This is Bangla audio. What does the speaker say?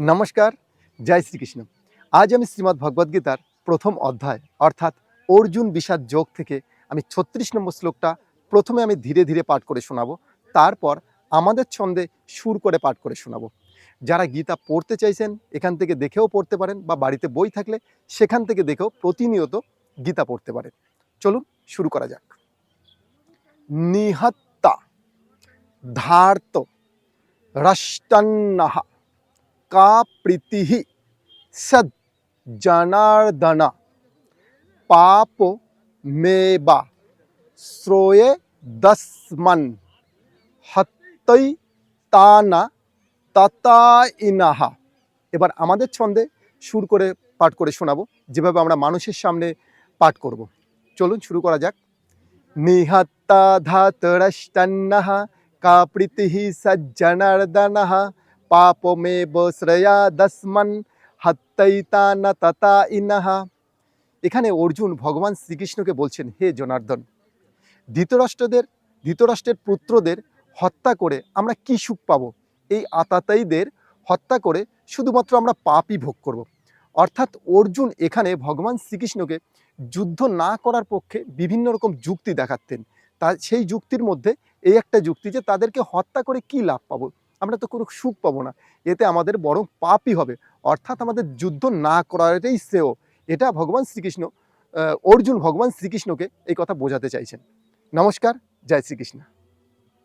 নমস্কার, জয় শ্রীকৃষ্ণ। আজ আমি শ্রীমদ্ ভগবদ্গীতার প্রথম অধ্যায়, অর্থাৎ অর্জুন বিষাদ যোগ থেকে আমি ছত্রিশ নম্বর শ্লোকটা প্রথমে আমি ধীরে ধীরে পাঠ করে শোনাবো, তারপর আমাদের ছন্দে সুর করে পাঠ করে শোনাবো। যারা গীতা পড়তে চাইছেন, এখান থেকে দেখেও পড়তে পারেন বা বাড়িতে বই থাকলে সেখান থেকে দেখেও প্রতিনিয়ত গীতা পড়তে পারেন। চলুন শুরু করা যাক। নিহত্তা ধার্ত রাষ্ট্টান্নাহা কাপ্রীতি সদ জনার্দনা পাপ মেবা শ্রয়ে দশমন হত্যই তানা তাতা ইনাহা এবার আমাদের ছন্দে সুর করে পাঠ করে শোনাবো, যেভাবে আমরা মানুষের সামনে পাঠ করব। চলুন শুরু করা যাক। নিহত্তা ধাতরষ্টন্নহ কাপ্রীতি সজ্জনার্দনহ সজ্জনার্দনः পাপমেব শ্রেয়া দশমন হত্যইতা না ততা ইনাহা এখানে অর্জুন ভগবান শ্রীকৃষ্ণকে বলছেন, হে জনার্দন, ধৃতরাষ্ট্রদের, ধৃতরাষ্ট্রের পুত্রদের হত্যা করে আমরা কি সুখ পাবো? এই আতাতাইদের হত্যা করে শুধুমাত্র আমরা পাপই ভোগ করব। অর্থাৎ অর্জুন এখানে ভগবান শ্রীকৃষ্ণকে যুদ্ধ না করার পক্ষে বিভিন্ন রকম যুক্তি দেখাতেন তা, সেই যুক্তির মধ্যে এই একটা যুক্তি যে তাদেরকে হত্যা করে কি লাভ পাবো? আমরা তো কোনো সুখ পাবো না। এতে আমাদের বরং পাপই হবে। অর্থাৎ আমাদের যুদ্ধ না করাটাই শ্রেয়। এটা ভগবান শ্রীকৃষ্ণ অর্জুন ভগবান শ্রীকৃষ্ণকে এই কথা বোঝাতে চাইছেন। নমস্কার, জয় শ্রীকৃষ্ণ।